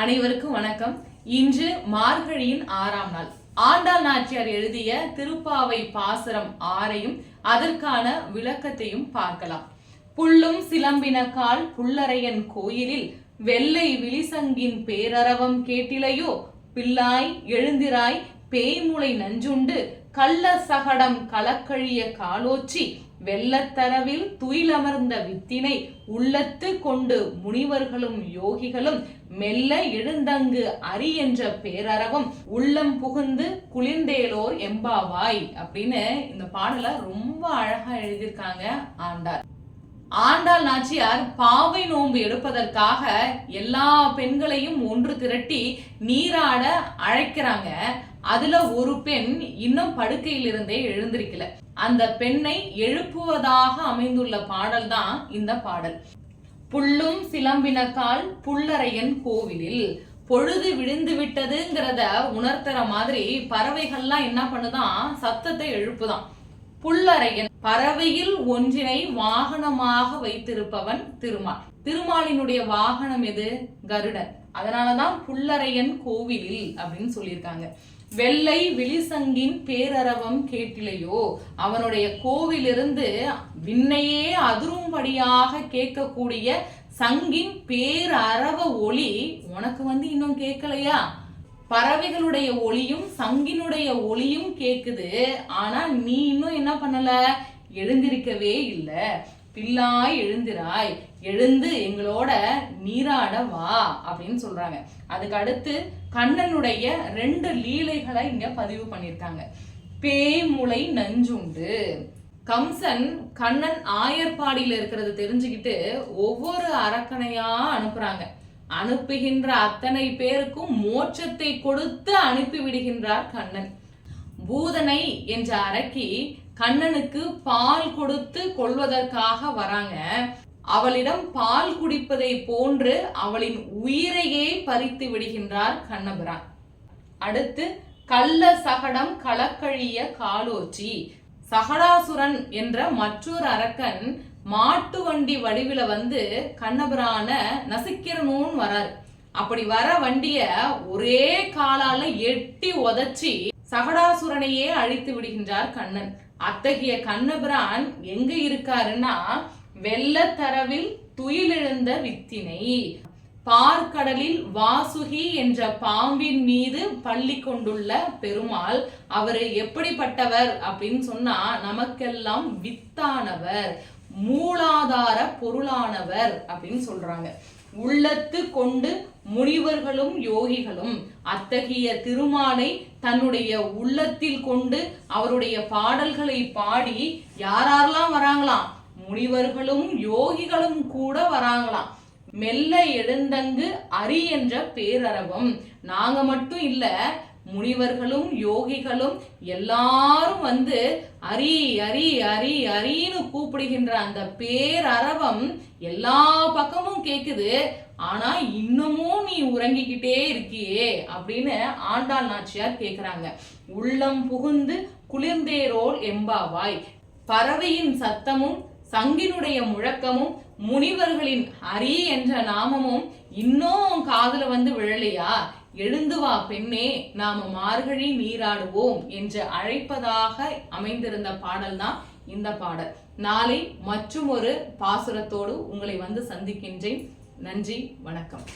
அனைவருக்கும் வணக்கம். இன்று மார்கழியின் ஆறாம் நாள். ஆண்டாள் நாச்சியார் எழுதிய திருப்பாவை பாசரம் ஆறையும் அதற்கான விளக்கத்தையும் பார்க்கலாம். புள்ளும் சிலம்பினக்கால் புல்லரையன் கோயிலில் வெள்ளை விழிசங்கின் பேரரவம் கேட்டிலையோ? பிள்ளாய் எழுந்திராய் பேய்முளை நஞ்சுண்டு கள்ள சகடம் கலக்கழிய காலோச்சி வெள்ளத்தரவில் துயிலமர்ந்த வித்தினை உள்ளத்து கொண்டு முனிவர்களும் யோகிகளும் மெல்ல எழுந்தங்கு அரி என்ற பேரரவம் உள்ளம் புகுந்து குளிர்ந்தேலோர் எம்பாவாய் அப்படின்னு இந்த பாடலை ரொம்ப அழகா எழுதியிருக்காங்க ஆண்டார் ஆண்டாள் நாச்சியார் பாவை நோன்பு எடுப்பதற்காக எல்லா பெண்களையும் ஒன்று திரட்டி நீராட அழைக்கிறாங்க. அதுல ஒரு பெண் இன்னும் படுக்கையிலிருந்தே எழுந்திருக்கல. அந்த பெண்ணை எழுப்புவதாக அமைந்துள்ள பாடல் தான் இந்த பாடல். புல்லும் சிலம்பினக்கால் புல்லறையன் கோவிலில் பொழுது விழுந்து விட்டதுங்கிறத உணர்த்துற மாதிரி பறவைகள்லாம் என்ன பண்ணுதான் சத்தத்தை எழுப்புதான். புல்லறையன் பறவையில் ஒன்றினை வாகனமாக வைத்திருப்பவன் திருமால். திருமாலினுடைய வாகனம் எது? கருடன். அதனாலதான் புல்லறையன் கோவிலில் அப்படின்னு சொல்லியிருக்காங்க. வெள்ளை விழிசங்கின் பேரரவம் கேட்டிலையோ? அவனுடைய கோவிலிருந்து விண்ணையே அதிரும்படியாக கேட்கக்கூடிய சங்கின் பேரரவ ஒளி உனக்கு வந்து இன்னும் கேட்கலையா? பறவைகளுடைய ஒளியும் சங்கினுடைய ஒளியும் கேக்குது. ஆனா நீ இன்னும் என்ன பண்ணல? எழுந்திருக்கவே இல்லை. பிள்ளாய் எழுந்திராய். எழுந்து எங்களோட நீராட வா அப்படின்னு சொல்றாங்க. அதுக்கு அடுத்து கண்ணனுடைய ரெண்டு லீலைகளை இங்க பதிவு பண்ணியிருக்காங்க. பேய்முளை நஞ்சுண்டு. கம்சன் கண்ணன் ஆயர்பாடியில இருக்கிறது தெரிஞ்சுக்கிட்டு ஒவ்வொரு அரக்கனையா அனுப்புறாங்க. அனுப்புகின்ற அத்தனை பேருக்கும் மோட்சத்தை கொடுத்து அனுப்பி விடுகின்றார் கண்ணன். பூதனை என்ற அரக்கி கண்ணனுக்கு பால் கொடுத்து கொள்வதற்காக வராங்க. அவளிடம் பால் குடிப்பதை போன்று அவளின் உயிரையே பறித்து விடுகின்றார் கண்ணபிரான். அடுத்து கள்ள சகடம் களக்கழிய காலோச்சி. சகடாசுரன் என்ற மற்றொரு அரக்கன் மாட்டு வண்டி வடிவில வந்து கண்ணபிரான நசிக்கிறணும்னு வராரு. அப்படி வர வண்டிய ஒரே காலால எட்டி உதச்சி சகடாசுரனையே அழித்து விடுகின்றார் கண்ணன். அத்தகைய கண்ணபிரான் எங்க இருக்காருன்னா வெள்ளத்தரவில் துயிலெழுந்த வித்தினை. பார்க்கடலில் வாசுகி என்ற பாம்பின் மீது பள்ளி கொண்டுள்ள பெருமாள் அவர் எப்படிப்பட்டவர் அப்படின்னு சொன்னா நமக்கெல்லாம் வித்தானவர் மூலாதார பொருளானவர் அப்படின்னு சொல்றாங்க. உள்ளத்து கொண்டு முனிவர்களும் யோகிகளும் அத்தகைய திருமாலை தன்னுடைய உள்ளத்தில் கொண்டு அவருடைய பாடல்களை பாடி யாரெல்லாம் வராங்களாம்? முனிவர்களும் யோகிகளும் கூட வராங்களாம். மெல்ல எழுந்தங்கு அரி என்ற பேரரவம். நாங்க மட்டும் இல்ல முனிவர்களும் யோகிகளும் எல்லாரும் வந்து அரி அரி அரி அரின்னு கூப்பிடுகின்ற அந்த பேரரவம் எல்லா பக்கமும் கேக்குது. ஆனா இன்னமும் நீ உறங்கிக்கிட்டே இருக்கியே அப்படின்னு ஆண்டாள் நாச்சியார் கேக்குறாங்க. உள்ளம் புகுந்து குளிர்ந்தேரோல் எம்பாவாய். பறவையின் சத்தமும் சங்கினுடைய முழக்கமும் முனிவர்களின் ஹரி என்ற நாமமும் இன்னும் காதுல வந்து விழலையா? எழுந்து வா பெண்ணே நாம மார்கழி நீராடுவோம் என்று அழைப்பதாக அமைந்திருந்த பாடல் தான் இந்த பாடல். நாளை மற்றும் ஒரு பாசுரத்தோடு உங்களை வந்து சந்திக்கின்றேன். நன்றி வணக்கம்.